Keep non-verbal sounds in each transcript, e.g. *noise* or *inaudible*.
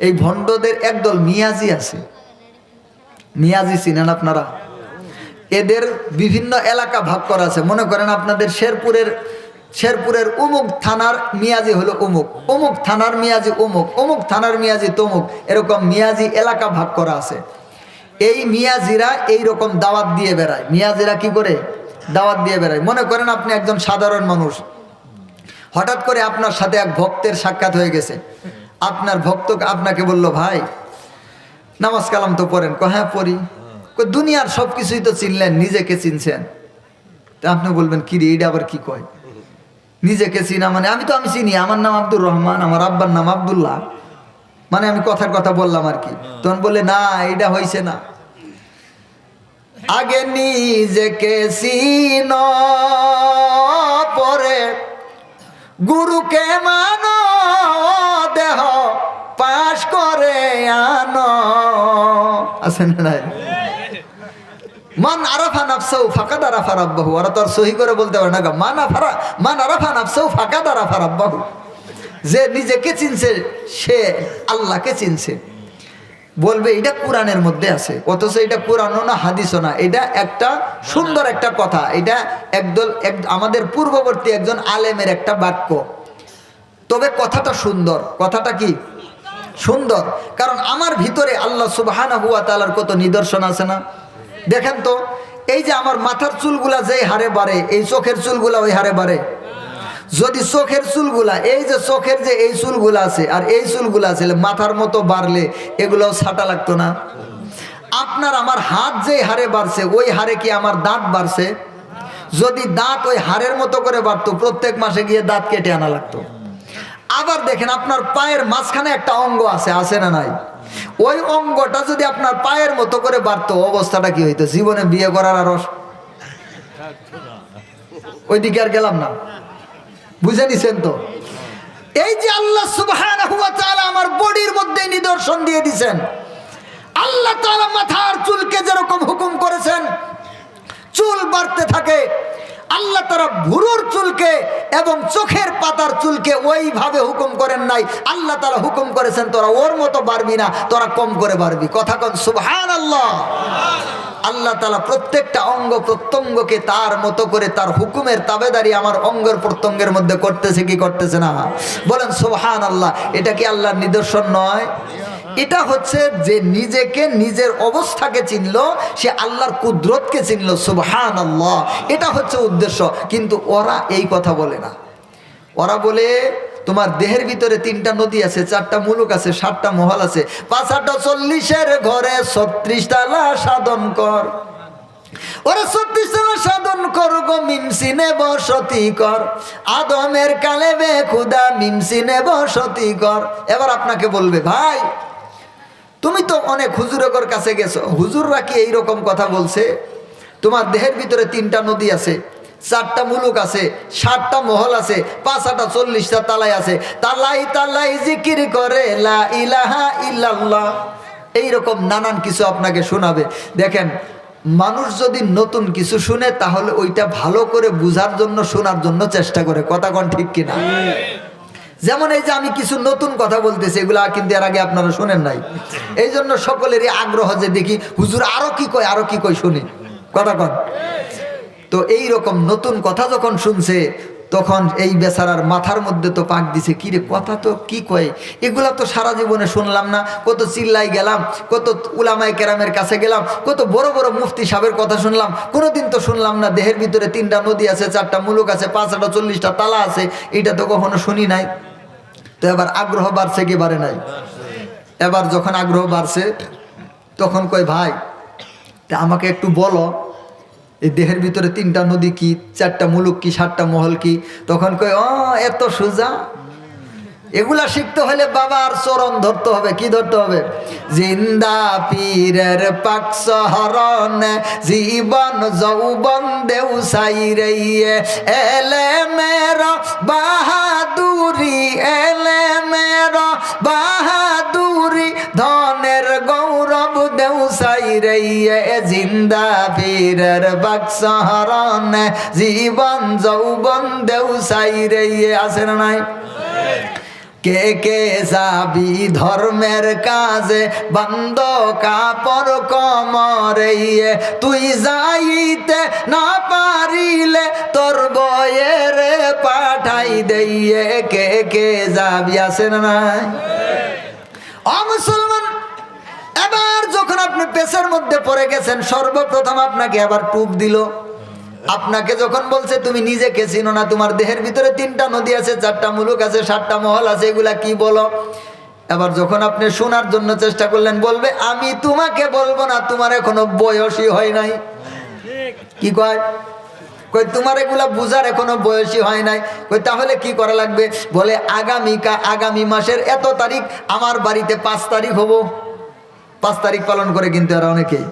এই ভণ্ডদের একদল মিয়াজি আছে। মিয়াজি চিনেন আপনারা? এদের বিভিন্ন এলাকা ভাগ করা আছে। মনে করেন আপনাদের শেরপুরের শেরপুরের উমুক থানার মিয়াজি হলো উমুক। অমুক থানার মিয়াজি উমুক। অমুক থানার মিয়াজি তমুক। এরকম মিয়াজি এলাকা ভাগ করা আছে। এই মিয়াজিরা এই রকম দাওয়াত দিয়ে বেড়ায়। মিয়াজিরা কি করে? দাওয়াত দিয়ে বেড়ায়। মনে করেন আপনি একজন সাধারণ মানুষ। হঠাৎ করে আপনার সাথে এক ভক্তের সাক্ষাৎ হয়ে গেছে। আপনার ভক্ত আপনাকে বলল, ভাই, নামাজ কালাম তো পড়েন। ক হ্যাঁ পড়ি। দুনিয়ার সব কিছুই তো চিনলেন, নিজেকে চিনছেন। তা আপনি বলবেন, কি রে এটা আবার কি কয়? নিজেকে চিনা মানে আমি তো আমি চিনি, আমার নাম আব্দুর রহমান, আমার আব্বার নাম আব্দুল্লাহ। মানে আমি কথার কথা বললাম আর কি। তখন বলে না এটা হয়েছে না। আগে নিজেকে চিন পরে, গুরুকে মান যে নিজেকে চিনছে, সে আল্লাহকে চিনছে। বলবে, এটা কোরআনের মধ্যে আছে। অথচ এটা কোরআনও না, হাদিসও না। এটা একটা সুন্দর একটা কথা। এটা একদল, এক, আমাদের পূর্ববর্তী একজন আলেমের একটা বাক্য। তবে কথাটা সুন্দর। কথাটা কি? সুন্দর। কারণ আমার ভিতরে আল্লাহ সুবহানা হুয়া তালার কত নিদর্শন আছে না? দেখেন তো, এই যে আমার মাথার চুলগুলা যেই হারে বাড়ে, এই চোখের চুলগুলা ওই হারে বাড়ে। যদি চোখের চুলগুলা, এই যে চোখের যে এই চুলগুলা আছে, আর এই চুলগুলা আছে মাথার মতো বাড়লে এগুলোও ছাটা লাগতো না? আপনার আমার হাত যে হারে বাড়ছে, ওই হারে কি আমার দাঁত বাড়ছে? যদি দাঁত ওই হাড়ের মতো করে বাড়তো, প্রত্যেক মাসে গিয়ে দাঁত কেটে আনা লাগতো। আবার দেখেন আপনার পায়ের মাঝখানে একটা অঙ্গ আছে আছে না নাই? ওই অঙ্গটা যদি আপনার পায়ের মতো করে বাড়তো, অবস্থাটা কি হইতো? জীবনে বিয়ে করার আর ওইদিকে আর গেলাম না। বুঝে নিছেন তো? এই যে আল্লাহ তাআলা আমার বডির মধ্যে নিদর্শন দিয়ে দিছেন। আল্লাহ তাআলা মাথার চুলকে যেরকম হুকুম করেছেন চুল বাড়তে থাকে আল্লাহ তারা ভুরুর চুলকে এবং চোখের পাতার চুলকে ওইভাবে হুকুম করেন নাই। আল্লাহ তারা হুকুম করেছেন, তোরা ওর মতো বাড়বি না, তোরা কম করে বাড়বি। কথা কন সুবহান আল্লাহ আল্লাহ তালা প্রত্যেকটা অঙ্গ প্রত্যঙ্গকে তার মতো করে তার হুকুমের তাবেদারি আমার অঙ্গের প্রত্যঙ্গের মধ্যে করতেছে কি করতেছে না? বলেন সোহান আল্লাহ এটা কি আল্লাহর নিদর্শন নয়? এটা হচ্ছে যে নিজেকে নিজের অবস্থাকে চিনল, সে আল্লাহর কুদরতকে চিনল সুবহান আল্লাহ এটা হচ্ছে উদ্দেশ্য। কিন্তু ওরা এই কথা বলে না। ওরা বলে, তোমার দেহের ভিতরে তিনটা নদী আছে, চারটা মুলুক আছে, সাতটা মহল আছে পাঁচ আটটা চল্লিশের ঘরে ছত্রিশ তালা সাধন কর। ওরা ছত্রিশ সাধন কর গো, মিমসিনে বসতি কর। আদমের কালে বে খুদা, মিমসিনে বসতি কর। এবার আপনাকে বলবে, ভাই তুমি তো অনেক হুজুরকর কাছে গেছো। হুজুররা কি এইরকম কথা বলছে? তোমার দেহের ভিতরে তিনটা নদী আছে, চারটা মুলুক আছে ষাটটা মহল আছে পাঁচ আটা চল্লিশটা তালাই আছে। তালাই তালাই জিকির করে, লা ইলাহা এইরকম নানান কিছু আপনাকে শোনাবে। দেখেন, মানুষ যদি নতুন কিছু শুনে, তাহলে ওইটা ভালো করে বুঝার জন্য, শোনার জন্য চেষ্টা করে। কথা কন ঠিক কিনা? যেমন এই যে আমি কিছু নতুন কথা বলতেছি, এগুলো কিন্তু এর আগে আপনারা শোনেন নাই। এই জন্য সকলেরই আগ্রহ যে দেখি, হুজুর আরও কি কয়, আরও কি কয় শুনি। কথা কন। তো এই রকম নতুন কথা যখন শুনছে, তখন এই বেচারার মাথার মধ্যে তো পাক দিছে, কি রে, কথা তো কি কয়? এগুলা তো সারা জীবনে শুনলাম না। কত চিল্লাই গেলাম, কত উলামাই কেরামের কাছে গেলাম, কত বড় বড় মুফতি সাহেবের কথা শুনলাম। কোনোদিন তো শুনলাম না, দেহের ভিতরে তিনটা নদী আছে, চারটা মুলুক আছে, পাঁচটা, চল্লিশটা তালা আছে। এটা তো কখনো শুনি নাই। তো এবার আগ্রহ বাড়ছে কি বাড়ে নাই? এবার যখন আগ্রহ বাড়ছে, তখন কয়, ভাই, তা আমাকে একটু বলো, এই দেহের ভিতরে তিনটা নদী কি? চারটা মুলুক কি? সাতটা মহল কি? তখন কয় ও এত সোজা। এগুলা শিখতে হলে বাবার চরণ ধরতে হবে, কি ধরতে হবে? জিন্দা পীরের পাক শহরন জীবন যৌবন দেউ সাই রে এলে মের বাহাদুরি এলে মের বাহাদুরি, ধনের গৌরব দেউ সাই রে জিন্দা পীরের পাক শহরন জীবন যৌবন দেউ সাই রে আছে না নাই? কে কে যাবি ধর্মের কাজে? বন্ধ কাপড় কমরে তুই যাইতে না পারিলে তোর বয়ের পাঠাই দিয়ে কে কে যাবি আসে না নাই? অ মুসলমান, এবার যখন আপনি পেশার মধ্যে পড়ে গেছেন, সর্বপ্রথম আপনাকে আবার টুপ দিল। আপনাকে যখন বলছে, তুমি নিজেকে চিনো না, তোমার দেহের ভিতরে তিনটা নদী আছে, চারটা মুলুক আছে, সাতটা মহল আছে, এগুলা কি বলো? এবার যখন আপনি শোনার জন্য চেষ্টা করলেন, বলবে, আমি তোমাকে বলব না, তোমার এখনও বয়সই হয় নাই। কি কয়? কই তোমার এগুলা বুঝার এখনও বয়সী হয় নাই। কই তাহলে কি করা লাগবে? বলে, আগামী কা- আগামী মাসের এত তারিখ, আমার বাড়িতে পাঁচ তারিখ হব। পাঁচ তারিখ পালন করে কিন্তু এরা অনেকেই।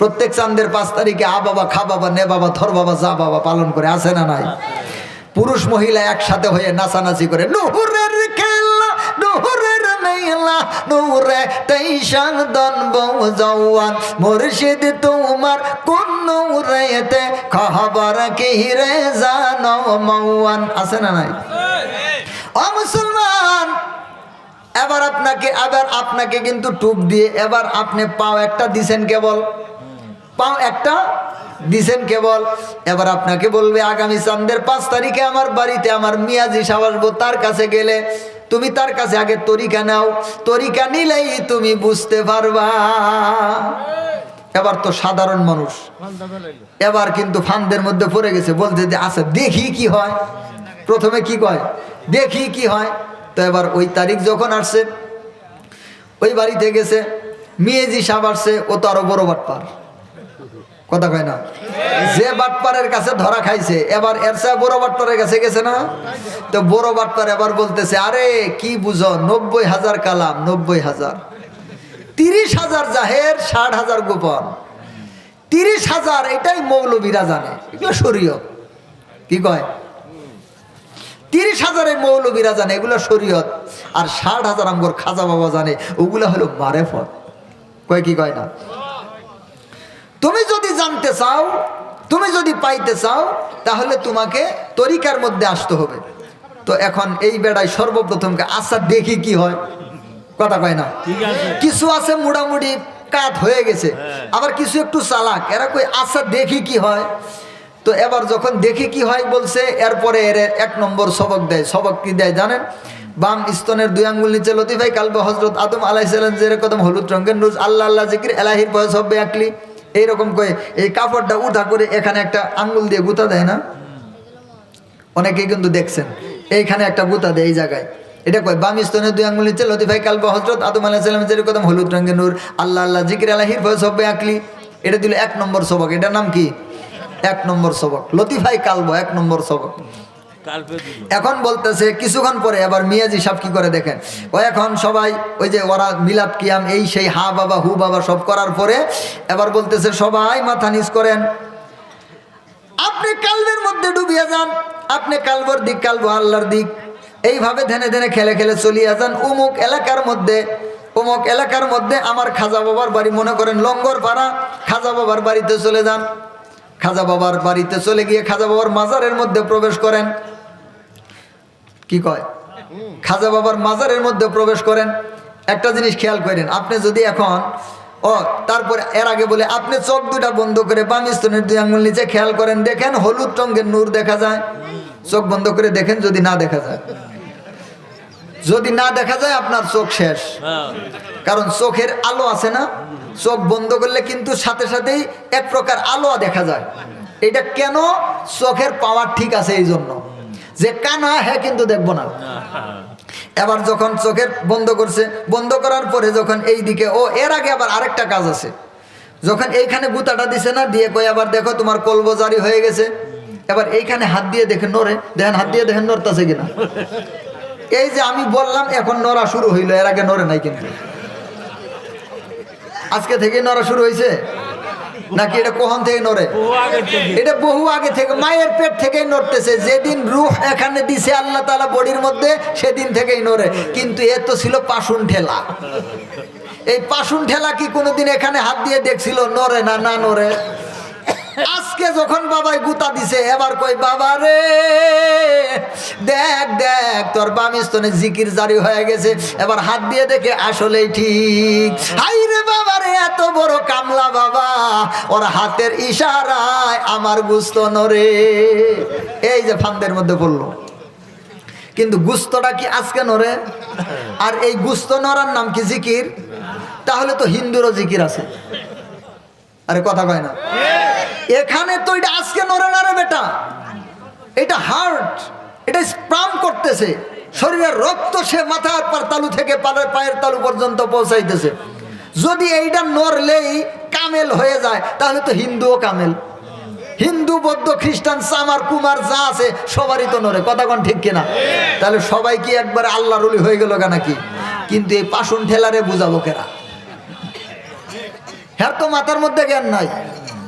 প্রত্যেক চান্দের পাঁচ তারিখে আ বাবা, খা বাবা, নে বাবা থর বাবা, যা বাবা পালন করে আসে না নাই? পুরুষ মহিলা একসাথে হয়ে নাচানাচি করে নুহুরের খেলা নুহুরের মেলা, নুরে তেইশাং দন বউ জওয়ান, মুর্শিদ তোমার কোন নুরেতে, খবর কি রে জানো মৌয়ান? আছে না নাই? ও মুসলমান, এবার আপনাকে এবার আপনাকে কিন্তু টুপ দিয়ে, এবার আপনি পাও একটা দিছেন কেবল? পাও একটা, দিছেন কেবল। এবার আপনাকে বলবে, আগামী চান্দের পাঁচ তারিখে আমার বাড়িতে আমার মিয়াজি সাহেব আসব তার কাছে গেলে, তুমি তার কাছে আগে তরিকা নাও। তরিকা নিলেই তুমি বুঝতে পারবা। এবার তো সাধারণ মানুষ। এবার কিন্তু ফান্দের মধ্যে পড়ে গেছে বলতে যে আচ্ছা দেখি কি হয়। প্রথমে কি কয়? দেখি কি হয়। তো এবার ওই তারিখ যখন আসছে, ওই বাড়িতে গেছে, মেয়েজি আসছে ও তো আরও বড় বাট বাটপার। কথা কয় না? যে বাটপারের কাছে ধরা খাইছে, এবার এর চেয়ে বড় বাটপারের কাছে গেছে না? তো বড় বাটপার এবার বলতেছে, আরে, কি বুঝো, নব্বই হাজার কালাম, নব্বই হাজার। তিরিশ হাজার জাহের, ষাট হাজার গোপন। তিরিশ হাজার, এটাই মৌলবীরা জানে, এগুলো শরীয়ত। কি কয়? তিরিশ হাজারের মৌলবীরা জানে, এগুলো শরীয়ত। আর ষাট হাজার আমগর খাজা বাবা জানে, ওগুলো হলো মারেফত কয় কি কয় না? তুমি যদি জানতে চাও তুমি যদি পাইতে চাও তাহলে তোমাকে তরিকার মধ্যে আসতে হবে। তো এখন এই বেড়ায় সর্বপ্রথমকে আচ্ছা দেখি কি হয়। কথা কয় না? ঠিক আছে। কিছু আছে মোটামুটি কাত হয়ে গেছে আবার কিছু একটু চালাক এরা কই আচ্ছা দেখি কি হয়। তো এবার যখন দেখি কি হয় বলছে এরপরে এর এক নম্বর সবক দেয় সবক কি দেয় জানেন? বাম স্তনের দুই আঙ্গুল নিচে লতিফাই কালবা হজরত আদম আলাইসাল্লাম যেরকম হলুদ রঙের নুজ আল্লাহ আল্লাহ জিকির এলাহির বয়স হবে একলি। এইরকম কয়ে এই কাপড়টা উঠা করে এখানে একটা আঙ্গুল দিয়ে গুতা দেয় না? অনেকেই কিন্তু দেখছেন, এইখানে একটা বুতা দেয় এই জায়গায়। এটা কয় বাম স্তনের দুই আঙ্গুল নিচে লতিফাই কালবা হজরত আদম আলাইসাল্লাম যেরকম হলুদ রঙের নূর, আল্লাহ আল্লাহ জিকির আলাহির বয়স হবে একলি এটা দিল এক নম্বর সবক, এটার নাম কি? এক নম্বর সবক, লতিফাই কালব এক নম্বর সবক। এখন বলতেছে, কিছুক্ষণ পরে আবার মিয়াজি সাহেব কি করে দেখেন? ও এখন সবাই, ওই যে ওরা মিলাদ কিয়াম, এই সেই হা বাবা, হু বাবা সব করার পরে এবার বলতেছে, সবাই মাথা নিচ করেন। আপনি কালবের মধ্যে ডুবিয়ে যান, আপনি কালবর দিক, কালবো আল্লাহর দিক। এইভাবে ধেনে ধেনে খেলে খেলে চলিয়ে যান। উমুক এলাকার মধ্যে, উমুক এলাকার মধ্যে আমার খাজা বাবার বাড়ি মনে করেন লঙ্গর পাড়া খাজা বাবার বাড়িতে চলে যান। খাজা বাবার বাড়িতে চলে গিয়ে খাজা বাবার মাজারের মধ্যে প্রবেশ করেন। কি কয়? খাজা বাবার মাজারের মধ্যে প্রবেশ করেন। একটা জিনিস খেয়াল করেন, আপনি যদি এখন, ও, তারপরে এর আগে বলে, আপনি চোখ দুটা বন্ধ করে বাম দুই আঙুল নিচে খেয়াল করেন, দেখেন হলুদ রঙের নূর দেখা যায়। চোখ বন্ধ করে দেখেন যদি না দেখা যায়। যদি না দেখা যায় আপনার চোখ শেষ। হ্যাঁ। কারণ চোখের আলো আছে না? চোখ বন্ধ করলে কিন্তু সাথে সাথেই এক প্রকার আলো দেখা যায়। এটা কেন? চোখের পাওয়ার ঠিক আছে এই জন্য। যে কানা হ্যাঁ কিন্তু দেখব না। এবার যখন চোখের বন্ধ করছে বন্ধ করার পরে যখন এই দিকে ও এর আগে আবার আরেকটা কাজ আছে। যখন এইখানে গুতাটা দিছে না দিয়ে কই আবার দেখো তোমার কলব জারি হয়ে গেছে। এবার এইখানে হাত দিয়ে দেখেন নড়ে। দেখেন হাত দিয়ে দেখেন নড়তাছে কিনা? এই যে আমি বললাম, এখন নড়া শুরু হইল। এর আগে নড়ে নাই কিন্তু। আজকে থেকে নড়া শুরু হয়েছে নাকি এটা কখন থেকে নড়ে? এটা বহু আগে থেকে, মায়ের পেট থেকেই নড়তেছে। যেদিন রুহ এখানে দিছে আল্লাহ তালা বডির মধ্যে, সেদিন থেকেই নড়ে। কিন্তু এ তো ছিল পাশুন ঠেলা। এই পাশুন ঠেলা কি কোনোদিন এখানে হাত দিয়ে দেখছিল, নড়ে না না নড়ে? আজকে যখন বাবাই গুতা দিছে, এবার কই বাবা রে, দেখ দেখ, তোর বামিস্তনে জিকির জারি হয়ে গেছে। এবার হাত দিয়ে দেখে আসলেই ঠিক। হাই রে বাবা রে, এত বড় কামলা বাবা, ওর হাতের ইশারায় আমার গুস্ত নরে এই যে ফান্দের মধ্যে পড়ল। কিন্তু গুস্তটা কি আজকে নরে আর এই গুস্ত নরার নাম কি জিকির? তাহলে তো হিন্দুরও জিকির আছে। আরে কথা কয় না। এখানে তো এটা আজকে নরে না রে বেটা। এটা হার্ট এটা স্প্রাম করতেছে। শরীরের রক্ত সে মাথার পার তালু থেকে পায়ের তালু পর্যন্ত পৌঁছাইতেছে। যদি এইটা নড়লেই কামেল হয়ে যায়, তাহলে তো হিন্দুও কামেল। হিন্দু, বৌদ্ধ, খ্রিস্টান সামার কুমার যা আছে, সবারই তো নড়ে। কথা কোন ঠিক কিনা? তাহলে সবাই কি একবারে আল্লাহ রুলি হয়ে গেল নাকি? কিন্তু এই পাশুন ঠেলারে বুঝাবো কেরা? হ্যাঁ তো মাথার মধ্যে জ্ঞান নাই,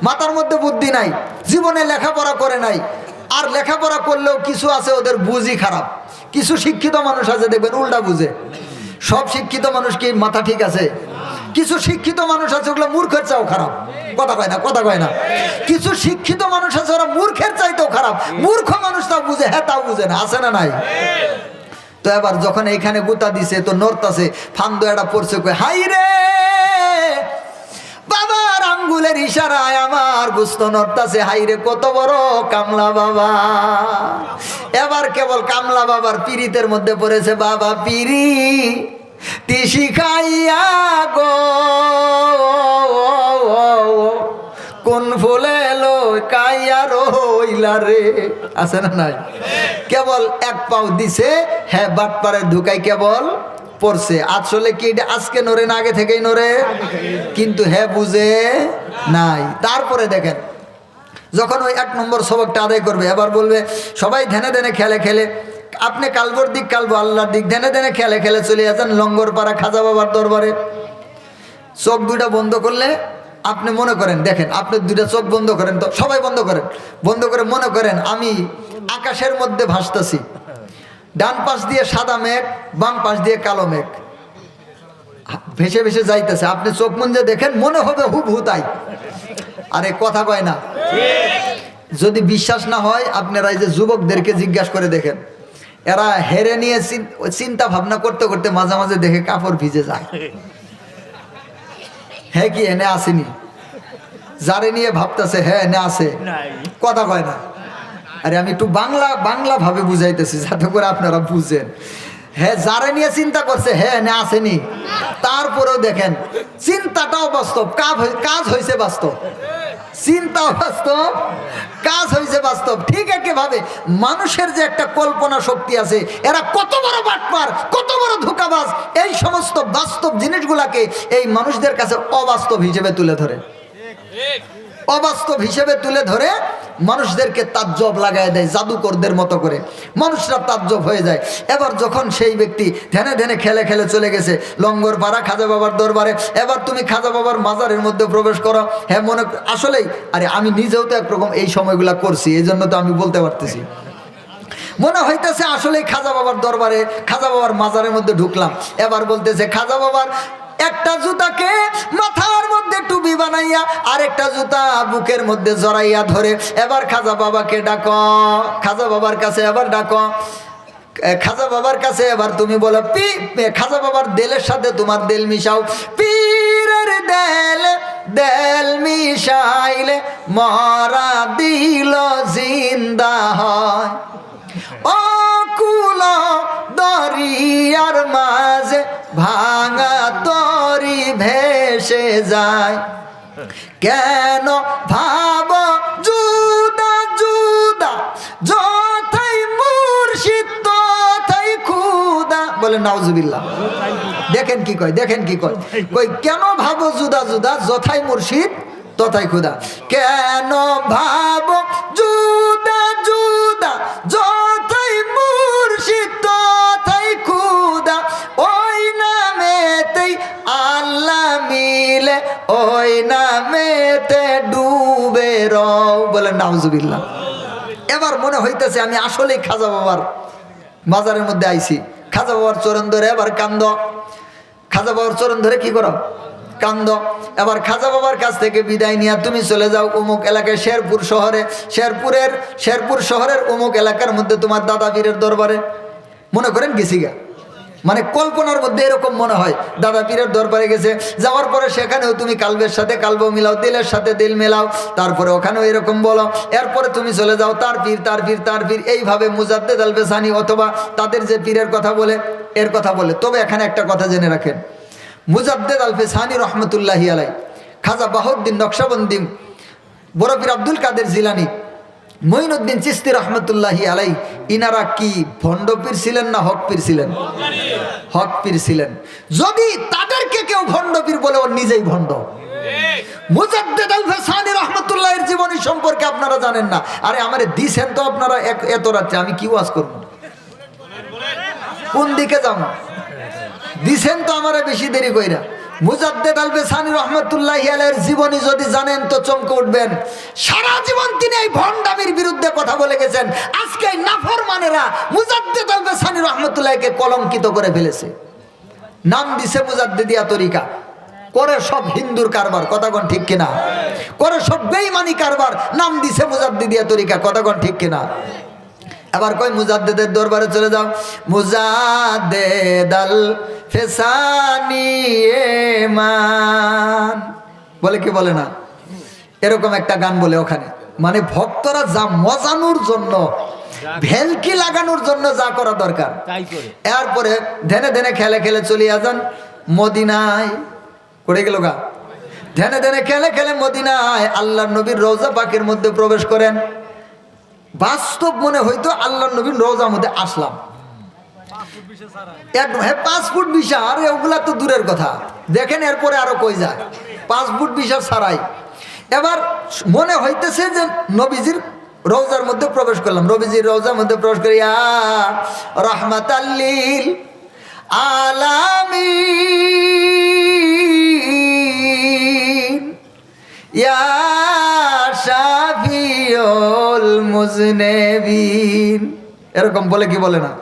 মাথার মধ্যে বুদ্ধি নাই, জীবনে লেখাপড়া করে নাই। আর লেখাপড়া করলেও কিছু আছে ওদের বুঝি খারাপ। কিছু শিক্ষিত মানুষ আছে, দেখবেন উল্টা বুঝে। সব শিক্ষিত মানুষ কি মাথা ঠিক আছে? কিছু শিক্ষিত মানুষ আছে, ওগুলো মূর্খের চাও খারাপ। কথা কয় না, কথা কয় না। কিছু শিক্ষিত মানুষ আছে, ওরা মূর্খের চাইতেও খারাপ। মূর্খ মানুষ তাও বুঝে হ্যাঁ তাও বুঝে না, আছে না নাই? তো এবার যখন এখানে গুতা দিছে, তো নর্তাছে ফান্দো এটা পড়ছে কই হাই রে বাবার আঙ্গুলের ইশারায় আমার গুস্ত নর্তাছে হাই রে কত বড় কামলা বাবা। এবার কেবল কামলা বাবার পিরিতের মধ্যে পড়েছে বাবা পিরি তিসি খাইয়া গো। কোন ফুলে লো কাইয়া রইলা রে। আছে না নাই? কেবল এক পাও দিছে হ্যাঁ বাটপারে ঢুকাই কেবল পড়ছে। আসলে কি এটা আজকে নড়ে না, আগে থেকেই নড়ে? কিন্তু হ্যাঁ বুঝে নাই। তারপরে দেখেন, যখন ওই এক নম্বর সবকটা আদায় করবে, এবার বলবে, সবাই ধ্যানে ধ্যানে খেলে খেলে, আপনি কালবর দিক, কালবো আল্লাহর দিক, ধ্যানে ধ্যানে খেলে খেলে চলে যাচ্ছেন লঙ্গর পাড়া খাজা বাবার দরবারে। চোখ দুইটা বন্ধ করলে আপনি মনে করেন, দেখেন, আপনি দুইটা চোখ বন্ধ করেন তো, সবাই বন্ধ করেন। বন্ধ করে মনে করেন, আমি আকাশের মধ্যে ভাসতেছি। ডান পাশ দিয়ে সাদা মেঘ বাম পাশ দিয়ে কালো মেঘ। ভেসে ভেসে যাইতেছে। আপনি চোখ মুঞ্জে দেখেন মনে হবে হুব হু তাই। আরে কথা কয় না। যদি বিশ্বাস না হয় আপনারা এই যে যুবকদেরকে জিজ্ঞাসা করে দেখেন। এরা হেরে নিয়ে চিন্তা ভাবনা করতে করতে মাঝে মাঝে দেখে কাপড় ভিজে যায়। হ্যাঁ কি এনে আসেনি? যারে নিয়ে ভাবতেছে হ্যাঁ এনে আসে কথা কয় না। আরে আমি একটু বাংলা বাংলা ভাবে বুঝাইতেছি, যাতে করে আপনারা বুঝেন। হ্যাঁ যারে নিয়ে চিন্তা করছে হ্যাঁ না আসেনি। তারপরেও দেখেন, চিন্তাটাও বাস্তব, কাজ হয়েছে বাস্তব। চিন্তা বাস্তব, কাজ হয়েছে বাস্তব। ঠিক একইভাবে মানুষের যে একটা কল্পনা শক্তি আছে, এরা কত বড় বাটপার, কত বড় ধোকাবাজ, এই সমস্ত বাস্তব জিনিসগুলাকে এই মানুষদের কাছে অবাস্তব হিসেবে তুলে ধরে। অবাস্তব হিসেবে তুলে ধরে মানুষদেরকে তাজ্জব লাগায় দেয়, জাদুকরদের মতো করে। মানুষরা তাজ্জব হয়ে যায়। এবার যখন সেই ব্যক্তি ধ্যানে ধ্যানে খেলে খেলে চলে গেছে, লঙ্গর পাড়া খাজা বাবার দরবারে, এবার তুমি খাজা বাবার মাজারের মধ্যে প্রবেশ করো। হ্যাঁ মনে আসলেই, আরে আমি নিজেও তো একরকম এই সময়গুলা করছি এই জন্য তো আমি বলতে পারতেছি। মনে হইতেছে আসলেই খাজা বাবার দরবারে, খাজা বাবার মাজারের মধ্যে ঢুকলাম। এবার বলতেছে, খাজা বাবার একটা জুতাকে মাথার মধ্যে টুপি বানাইয়া আরেকটা জুতা বুকের মধ্যে জড়াইয়া ধরে, এবার খাজা বাবাকে ডাক, খাজা বাবার কাছে এবার ডাক খাজা বাবার কাছে এবার তুমি বলো, পি খাজা বাবার দেলের সাথে তোমার দেল মিশাও। পীরের দেল দেল মিশাইলে মরা দিল জিন্দা হয়। অকুল দরিয়ার মাঝে ভাঙা ভেসে যায়। কেন ভাব জুদা জুদা যথাই মুর্শিদ, তথাই খুদা। বলে, নাউজুবিল্লাহ। দেখেন কি কয়, দেখেন কি কয়। কই কেন ভাবো জুদা জুদা যথাই মুর্শিদ, তথাই খুদা। কেন ভাবো জুদা জুদা যথাই মুর্শিদ মিলে ওই নামেতে ডুবে রও বলে, নাউজুবিল্লাহ। এবার মনে হইতেছে আমি আসলেই খাজা বাবার বাজারের মধ্যে আইছি। খাজা বাবার চরণ ধরে এবার কান্দ। খাজা বাবার চরণ ধরে কি করো? কান্দ। এবার খাজা বাবার কাছ থেকে বিদায় নিয়ে তুমি চলে যাও অমুক এলাকায় শেরপুর শহরে। শেরপুরের শেরপুর শহরের অমুক এলাকার মধ্যে তোমার দাদা পীরের দরবারে। মনে করেন গেছি গা। মানে কল্পনার মধ্যে এরকম মনে হয়। দাদা পীরের দরবারে গেছে, যাওয়ার পরে সেখানেও তুমি কালবের সাথে কালব মিলাও দিলের সাথে দিল মেলাও, তারপরে ওখানেও এরকম বলো। এরপরে তুমি চলে যাও, তার পীর তার পীর তার পীর, এইভাবে মুজাদ্দেদ আল বেসানি অথবা তাদের যে পীরের কথা বলে, এর কথা বলে। তবে এখানে একটা কথা জেনে রাখেন। মুজাদ্দেদ আল ফেসানি রহমতুল্লাহি আলাই খাজা বাহুদ্দিন নকশাবন্দি, বড় পীর আব্দুল কাদের জিলানি মঈনুদ্দিন চিস্তি রহমতুল্লাহি আলাই ইনারা কি ভণ্ড পীর ছিলেন না হক পীর ছিলেন? হক পীর ছিলেন। যদি তাদেরকে কেউ ভণ্ড পীর বলে, ও নিজেই ভণ্ড। রহমতুল্লাহের জীবনী সম্পর্কে আপনারা জানেন না। আরে আমারে দিছেন তো আপনারা এত রাত্রে, আমি কি ওয়াজ করব? কোন দিকে যাব? দিছেন তো আমারে বেশি দেরি কইরা। মুজাদ্দেদ আল বেসানি রহমতুল্লাহ আলের জীবনী যদি জানেন তো চমকে উঠবেন। সারা জীবন তিনি এই ভণ্ডামির বিরুদ্ধে কথা বলে গেছেন। আজকে এই নাফরমানেরা মুজাদ্দেদ আল বেসানি রহমতুল্লাহকে কলঙ্কিত করে ফেলেছে। নাম দিছে মুজাদ্দিদিয়া তরিকা। করে সব হিন্দুর কারবার কথাগণ ঠিক কিনা? করে সব বেইমানি কারবার, নাম দিছে মুজাদ্দিদিয়া তরিকা কথাগণ ঠিক কিনা? এবার কই মুজাদ্দেদের দরবারে চলে যাও। মুজাদ্দেদাল ফেসানি মান বলে কি বলে না? এরকম একটা গান বলে ওখানে। মানে ভক্তরা যা মজানোর জন্য ভেলকি লাগানোর জন্য যা করা দরকার। এরপরে ধেনে ধেনে খেলে খেলে চলিয়া যান মদিনায়। করে গেল গা। ধেনে ধেনে খেলে খেলে মদিনায় আল্লাহ নবীর রোজা পাকের মধ্যে প্রবেশ করেন। বাস্তব মনে হইতো আল্লাহ নবীর রোজার মধ্যে আসলাম। হ্যাঁ পাঁচ ফুট বিশা আর ওগুলা তো দূরের কথা। দেখেন এরপরে আরও কই যায়। পাঁচ ফুট বিশা ছাড়াই এবার মনে হইতেছে যে নবীজির রোজার মধ্যে প্রবেশ করলাম। নবীজির রোজার মধ্যে প্রবেশ করি রহমাত আল্লিল আলামিন। ইয়া শাফিউল মুজনেবিন। এরকম বলে কি বলে না?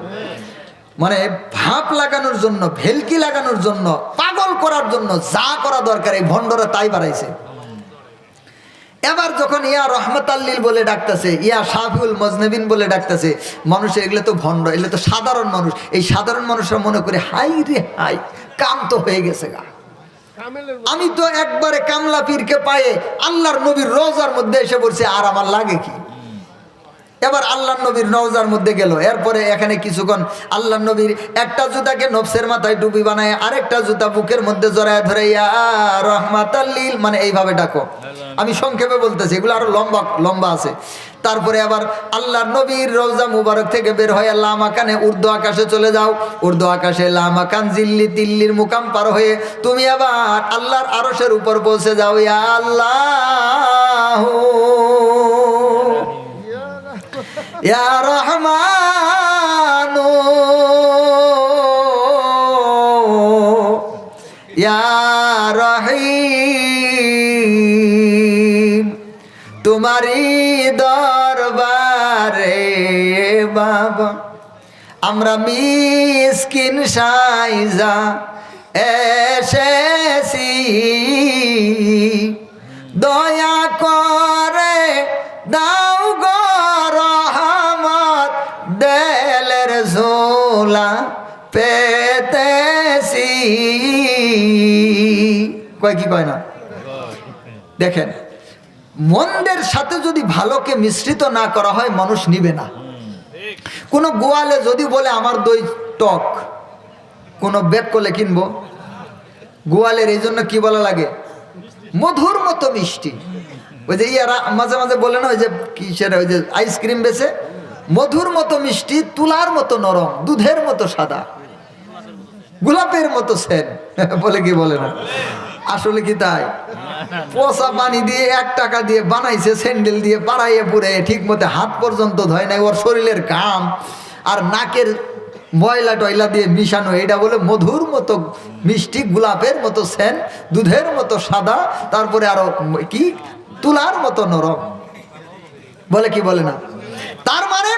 মানে ভাপ লাগানোর জন্য, ভেলকি লাগানোর জন্য, পাগল করার জন্য যা করা দরকার, এই ভণ্ডরা তাই বাড়াইছে। এবার যখন ইয়া রহমত আল্লিল বলে ডাকতেছে, ইয়া শাফিউল মজনবিন বলে ডাকতেছে মানুষের এগুলো তো ভণ্ড, এগুলো তো সাধারণ মানুষ, এই সাধারণ মানুষরা মনে করে, হাই রে হাই, কাম তো হয়ে গেছে গা। আমি তো একবারে কামলা পীরকে পায়ে আল্লাহর নবীর রোজার মধ্যে এসে পড়ছে আর আমার লাগে কি? এবার আল্লাহ নবীর নওজার মধ্যে গেল। এরপরে এখানে কিছুক্ষণ আল্লাহ নবীর একটা জুতাকে নফসের মাথায় ডুবি বানায়, আরেকটা জুতা বুকের মধ্যে জড়ায় ধরে রহমাতাল্লিল মানে এইভাবে ডাকো। আমি সংক্ষেপে বলতেছি, এগুলো আরও লম্বা লম্বা আছে। তারপরে আবার আল্লাহ নবীর রোজা মুবারক থেকে বের হয়ে লামা কানে উর্দু আকাশে চলে যাও। উর্দু আকাশে লামা কান জিল্লি তিল্লির মুকাম পার হয়ে তুমি আবার আল্লাহর আরশের উপর পৌঁছে যাও, ইয়া আল্লাহ ইয়া রহমানু। ইয়া রহিম। তোমারি দরবারে বাবা আমরা মিসকিন সাইজা এসেছি। কয় কি কয় না? দেখেন, মন্দের সাথে যদি ভালোকে মিশ্রিত না করা হয়, মানুষ নিবে না। কোনো গোয়ালে যদি বলে, আমার দই টক কোনো ব্যাগ করলে কিনবো? গোয়ালের এই জন্য কি বলা লাগে? মধুর মতো মিষ্টি। ওই যে ইয়ারা মাঝে মাঝে বলে না, ওই যে কি সেটা ওই যে আইসক্রিম বেছে মধুর মতো মিষ্টি, তুলার মতো নরম, দুধের মতো সাদা, গোলাপের মতো সেন। *laughs* বলে কি বলে না? আসলে কি তাই? পচা পানি দিয়ে এক টাকা দিয়ে বানাইছে, স্যান্ডেল দিয়ে পাড়াইয়ে পুরে ঠিক মতো হাত পর্যন্ত ধয় নাই, ওর শরীরের ঘাম আর নাকের ময়লা টয়লা দিয়ে মিশানো, এটা বলে মধুর মতো মিষ্টি গোলাপের মতো সেন দুধের মতো সাদা, তারপরে আরও কি? তুলার মতো নরম। বলে কি বলে না? তার মানে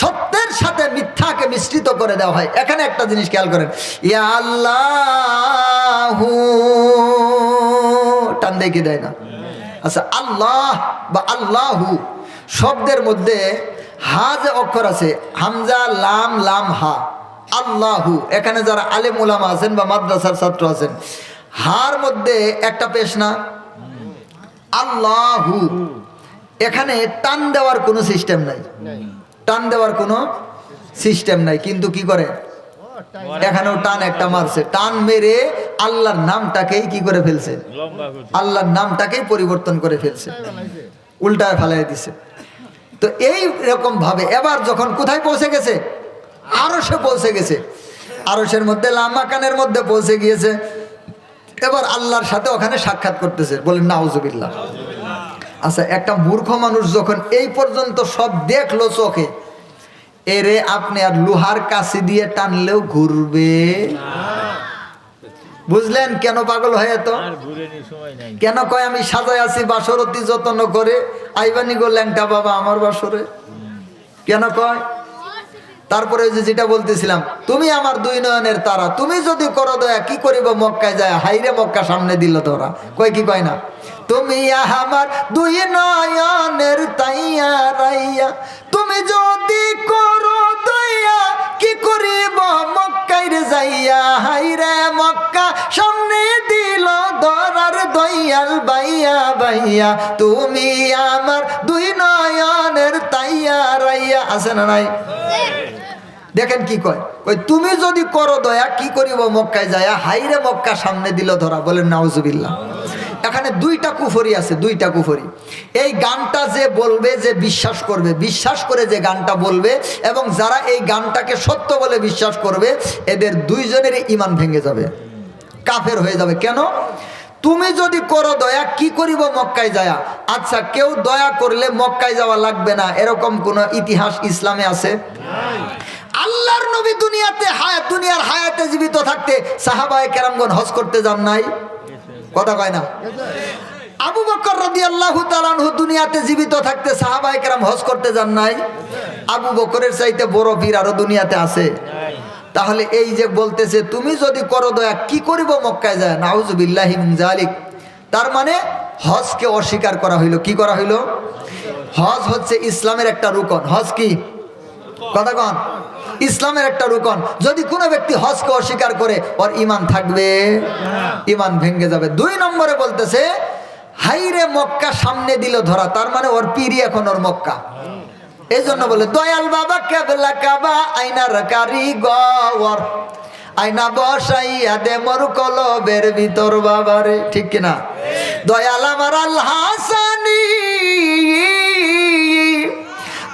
সত্যের সাথে মিথ্যাকে মিশ্রিত করে দেওয়া হয়। এখানে একটা জিনিস খেয়াল করেন। ইয়া আল্লাহু দেয় কি দেয় না? আচ্ছা আল্লাহ বা আল্লাহু শব্দের মধ্যে হা যে অক্ষর আছে। হামজা, লাম লাম, হা। আল্লাহু। এখানে যারা আলেম উলামা আছেন বা মাদ্রাসার ছাত্র আছেন, হার মধ্যে একটা পেশ না? আল্লাহু। এখানে টান দেওয়ার কোনো সিস্টেম নাই। টান দেওয়ার কোনো সিস্টেম নাই। কিন্তু কি করে? এখানেও টান একটা মারছে। টান মেরে আল্লাহর নামটাকেই কি করে ফেলছে? আল্লাহর নামটাকেই পরিবর্তন করে ফেলছে। উল্টায় ফেলাই দিছে। তো এই রকম ভাবে এবার যখন কোথায় পৌঁছে গেছে? আরও সে পৌঁছে গেছে। আরসের মধ্যে লামাকানের মধ্যে পৌঁছে গিয়েছে। এবার আল্লাহর সাথে ওখানে সাক্ষাৎ করতেছে। বলেন নাউজুবিল্লাহ। আচ্ছা একটা মূর্খ মানুষ যখন এই পর্যন্ত সব দেখল চোখে এরে আপনি আর লোহার কাছে দিয়ে টানলেও ঘুরবে। বুঝলেন কেন পাগল হয়ে তো কেন কয় আমি সাজায় আছি বাসরতি যত্ন করে? আইবানি গো ল্যাংটা বাবা আমার বাসরে। কেন কয়? তারপরে যে যেটা বলতেছিলাম তুমি আমার দুই নয়নের তারা তুমি যদি করো দয়া কি করিব মক্কায় যায়? হাইরে মক্কা সামনে দিল তোরা। কয় কি কয় না? তুমি আমার দুই নয়নের তাইয়া রাইয়া। তুমি যদি করো দয়া, কি করিব? মক্কায় রে যাইয়া হাইরে মক্কা, সামনে দিল ধরার দয়াল বাইয়া বাইয়া। তুমি আমার দুই নয়নের তাইয়া রাইয়া, আছে না নাই? দেখেন কি কয়? কই তুমি যদি করো দয়া, কি করিব মক্কায় যায়? হাইরে মক্কা, সামনে দিল ধরা। বলেন, নাউজুবিল্লাহ। এখানে দুইটা কুফরি আছে, দুইটা কুফরি। এই গানটা যে বলবে, যে বিশ্বাস করবে, বিশ্বাস করে যে গানটা বলবে এবং যারা এই গানটাকে সত্য বলে বিশ্বাস করবে, এদের দুইজনের ইমান ভেঙে যাবে, কাফের হয়ে যাবে। কেন? তুমি যদি করো দয়া, কি করিব মক্কায় যায়া? আচ্ছা কেউ দয়া করলে মক্কায় যাওয়া লাগবে না। এরকম কোন ইতিহাস ইসলামে আছে? আল্লাহর নবী দুনিয়াতে হায়াত, দুনিয়ার হায়াতে জীবিত থাকতে সাহাবায়ে কেরামগণ হজ করতে যান নাই? কথা কয় না? আবু বকর রাদিয়াল্লাহু তাআলা আনহু দুনিয়াতে জীবিত থাকতে সাহাবায়ে কেরাম হজ করতে যান নাই? আবু বকরের চাইতে বড় বীর আরও দুনিয়াতে আছে। তাহলে এই যে বলতেছে, তুমি যদি করো দয়া, কি করিব মক্কায় যায়? নাউজুবিল্লাহি মিন জালিক তার মানে হজকে অস্বীকার করা হইল। কি করা হইল? হজ হচ্ছে ইসলামের একটা রুকন। হজ কি? কথা কন। ইসলামের একটা রুকন। যদি কোনো ব্যক্তি হজকে অস্বীকার করে ওর ইমান থাকবে। ইমান ভেঙ্গে যাবে। দুই নম্বরে বলতেছে হাইরে মক্কা সামনে দিল ধরা তার মানে ওর পিড়ি এখন ওর মক্কা। এই জন্য বলে দয়াল বাবা কেবলা কাবা আইনার কারিগর। আইনা বসাইয়া দে মোর কলবের ভিতর বাবারে। ঠিক কিনা? দয়াল আমার আল্লাহ হাসানি।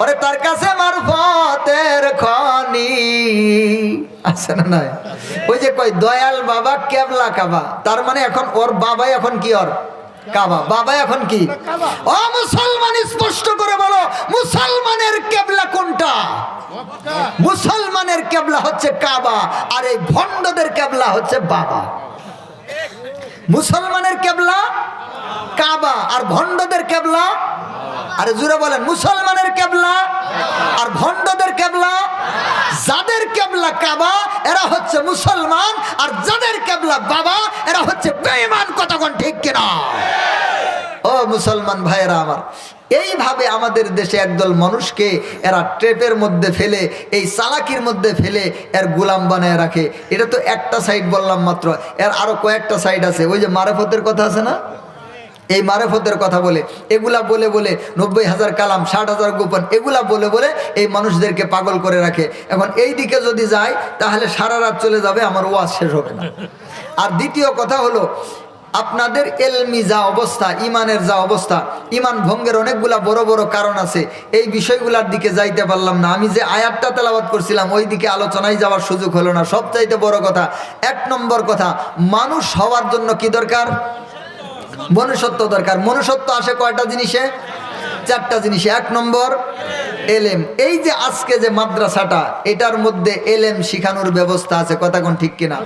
ওরে তার কাছে মারফতের খনি। আছে না নাই? ওই যে কই দয়াল বাবা কেবলা কাবা। তার মানে এখন ওর বাবাই এখন কি ওর? কাবা। বাবা এখন কি? ও মুসলমান স্পষ্ট করে বলো মুসলমানের কেবলা কোনটা? মুসলমানের কেবলা হচ্ছে কাবা আর এই ভণ্ডদের কেবলা হচ্ছে বাবা। মুসলমানের কেবলা? কাবা। আর ভণ্ডদের কেবলা? আরে জুড়ে বলেন, মুসলমানের কেবলা? আর ভণ্ডদের কেবলা? যাদের কেবলা কাবা, এরা হচ্ছে মুসলমান। আর যাদের কেবলা বাবা, এরা হচ্ছে বেঈমান। কতক্ষণ ঠিক কিনা? ও মুসলমান ভাইয়েরা আমার এইভাবে আমাদের দেশে একদল মানুষকে এরা ট্রেপের মধ্যে ফেলে, এই চালাকির মধ্যে ফেলে এর গোলাম বানায় রাখে। এটা তো একটা সাইড বললাম মাত্র, এর আরও কয়েকটা সাইড আছে। ওই যে মারেফতের কথা আছে না? এই মারেফতের কথা বলে, এগুলা বলে বলে নব্বই হাজার কালাম, ষাট হাজার গোপন, এগুলা বলে বলে এই মানুষদেরকে পাগল করে রাখে। এখন এই দিকে যদি যায়, তাহলে সারা রাত চলে যাবে, আমার ওয়াজ শেষ হবে না। আর দ্বিতীয় কথা হলো আপনাদের এলমি যা অবস্থা, ইমানের যা অবস্থা, ইমান ভঙ্গের অনেকগুলা বড় বড় কারণ আছে, এই বিষয়গুলার দিকে যাইতে পারলাম না। আমি যে আয়াতটা তেলাবাদ করছিলাম, ওই দিকে আলোচনায় যাওয়ার সুযোগ হলো না। সবচাইতে বড় কথা, এক নম্বর কথা, মানুষ হওয়ার জন্য কি দরকার? মনুষ্যত্ব দরকার। মনুষ্যত্ব আসে কয়টা জিনিসে? চারটা জিনিসে এক নম্বর এলেম। এই যে আজকে যে মাদ্রাসাটা এটার মধ্যে এলেম শিখানোর ব্যবস্থা আছে কথা কোন ঠিক কিনা?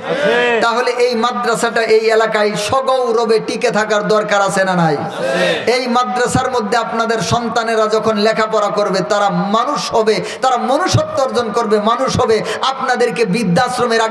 তাহলে এই মাদ্রাসাটা এই এলাকায় সগৌরবে টিকে থাকার দরকার আছে না নাই? এই মাদ্রাসার মধ্যে আপনাদের সন্তানেরা যখন লেখাপড়া করবে তারা মানুষ হবে তারা মনুষ্যত্ব অর্জন করবে মানুষ হবে। আপনাদেরকে বৃদ্ধাশ্রমে রাখবে।